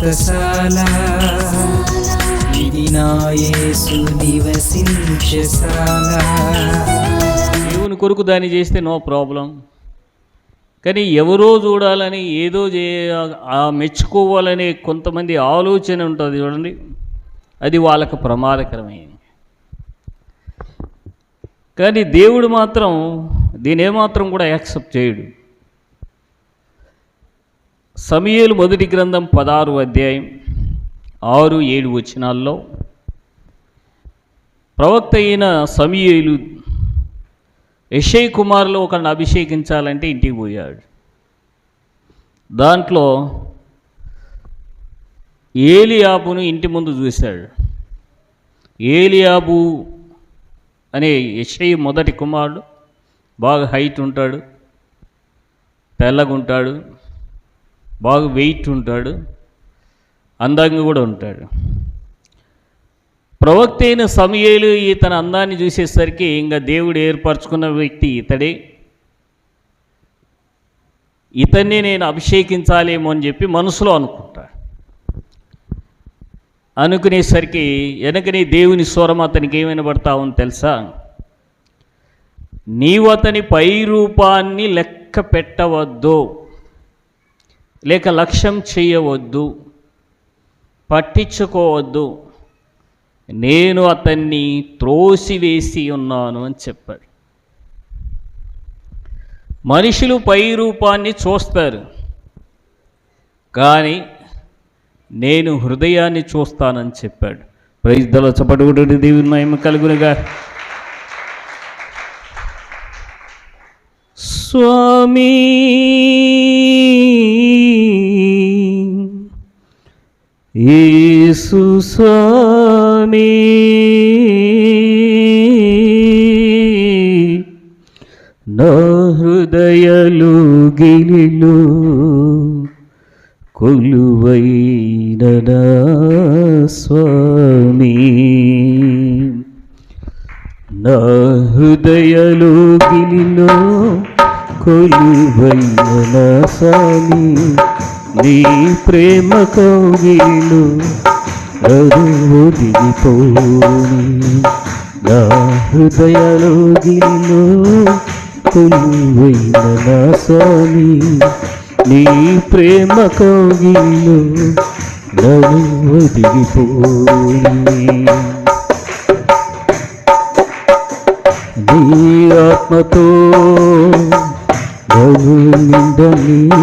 వ్రతశాల ఇది నా నివసించశాల దేవుని కొరకు దాన్ని చేస్తే నో ప్రాబ్లం. కానీ ఎవరో చూడాలని ఏదో చే ఆ మెచ్చుకోవాలనే కొంతమంది ఆలోచన ఉంటుంది చూడండి. అది వాళ్ళకు ప్రమాదకరమైంది కానీ దేవుడు మాత్రం దీని ఏమాత్రం కూడా యాక్సెప్ట్ చేయడు. సమయలు మొదటి గ్రంథం పదహారు అధ్యాయం ఆరు ఏడు వచనాల్లో ప్రవక్త అయిన సమయలు యశయ్ కుమార్లో ఒకరిని అభిషేకించాలంటే ఇంటికి పోయాడు. దాంట్లో ఏలియాబును ఇంటి ముందు చూశాడు. ఏలియాబు అనే యశయ్ మొదటి కుమారుడు బాగా హైట్ ఉంటాడు తెల్లగుంటాడు బాగా వెయిట్ ఉంటాడు అందంగా కూడా ఉంటాడు. ప్రవక్త అయిన సమయలు ఇతని అందాన్ని చూసేసరికి ఇంకా దేవుడు ఏర్పరచుకున్న వ్యక్తి ఇతడే. ఇతన్ని నేను అభిషేకించాలేమో అని చెప్పి మనసులో అనుకుంటా. అనుకునేసరికి వెనకని దేవుని స్వరం అతనికి ఏమైనా పడతావని తెలుసా? నీవు అతని పై రూపాన్ని లెక్క పెట్టవద్దు. లేక లక్ష్యం చేయవద్దు పట్టించుకోవద్దు నేను అతన్ని త్రోసివేసి ఉన్నాను అని చెప్పాడు. మనుషులు పై రూపాన్ని చూస్తారు కానీ నేను హృదయాన్ని చూస్తానని చెప్పాడు. ప్రైజ్దలో చపడుగుడు దేవుని మహిమ కలుగునుగా స్వామి. యేసు స్వామి. నా హృదయలు గిలిలు కొలువైన స్వామి. నా హృదయలు గిలిలో కొలువైన స్వామి నీ ప్రేమ కౌగిలు అరువు దిగిపోని. నా హృదయలో గిలిలో కొలువైన స్వామి నీ ప్రేమ కౌగిలు నన్ను దిగిపోని. నీ ఆత్మతో నన్ను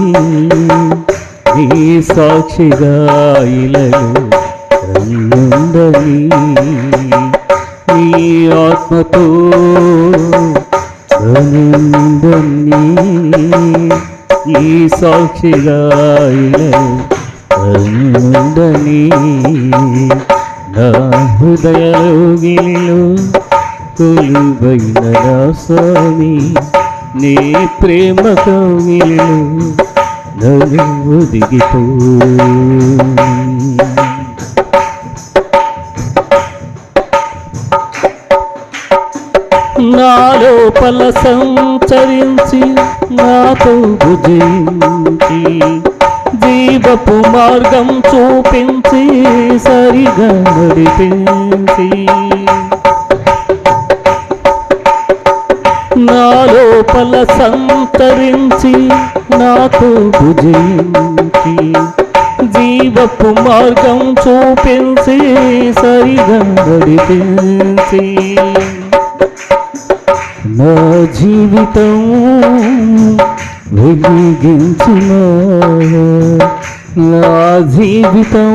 నీ సాక్షిగా ఇలలు రంగుండని నీ ఆత్మతో నన్ను నిందని సాక్షిగా ఇలలు రంగుండని నా హృదయలోగిలో కొలువైన నా స్వామి నీ ప్రేమ కౌగిలు నవ్వు దిగిపో నా లోపల సంచరించి నాతో భుజించి జీవపు మార్గం చూపించి సరిగా నడిపించి. నాలో లోపల సంతరించి నాతో భుజించి జీవపు మార్గం చూపించి సరిగా నడిపించి నా జీవితం వెలిగించిన నా జీవితం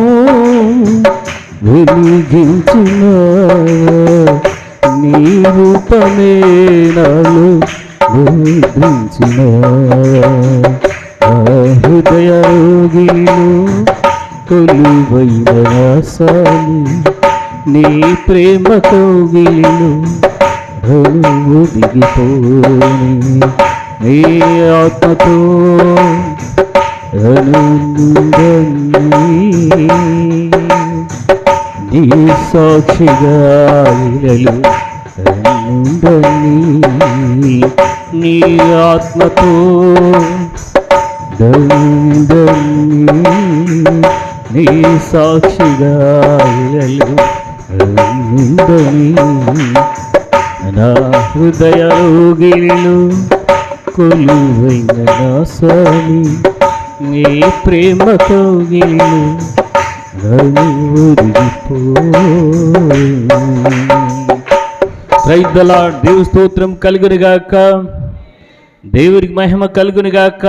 వెలిగించిన నీ రూపమే నాలో ముద్రించిన హృదయోగిలో కొలువైన రాసాలి నీ ప్రేమ కౌగిలిలో ధనువు దిగిపోని నీ ఆత్మతో నీ సాక్షిగా ఉండని నీ ఆత్మతో దండని నీ సాక్షిగా ఇలలు నిందని నా హృదయగిరిలు కొలువైన నా స్వామి నీ ప్రేమ కౌగిలు నన్ను ఒదిగిపో రైతుల దేవు స్తోత్రం కలుగునిగాక దేవుడికి మహిమ కలుగునిగాక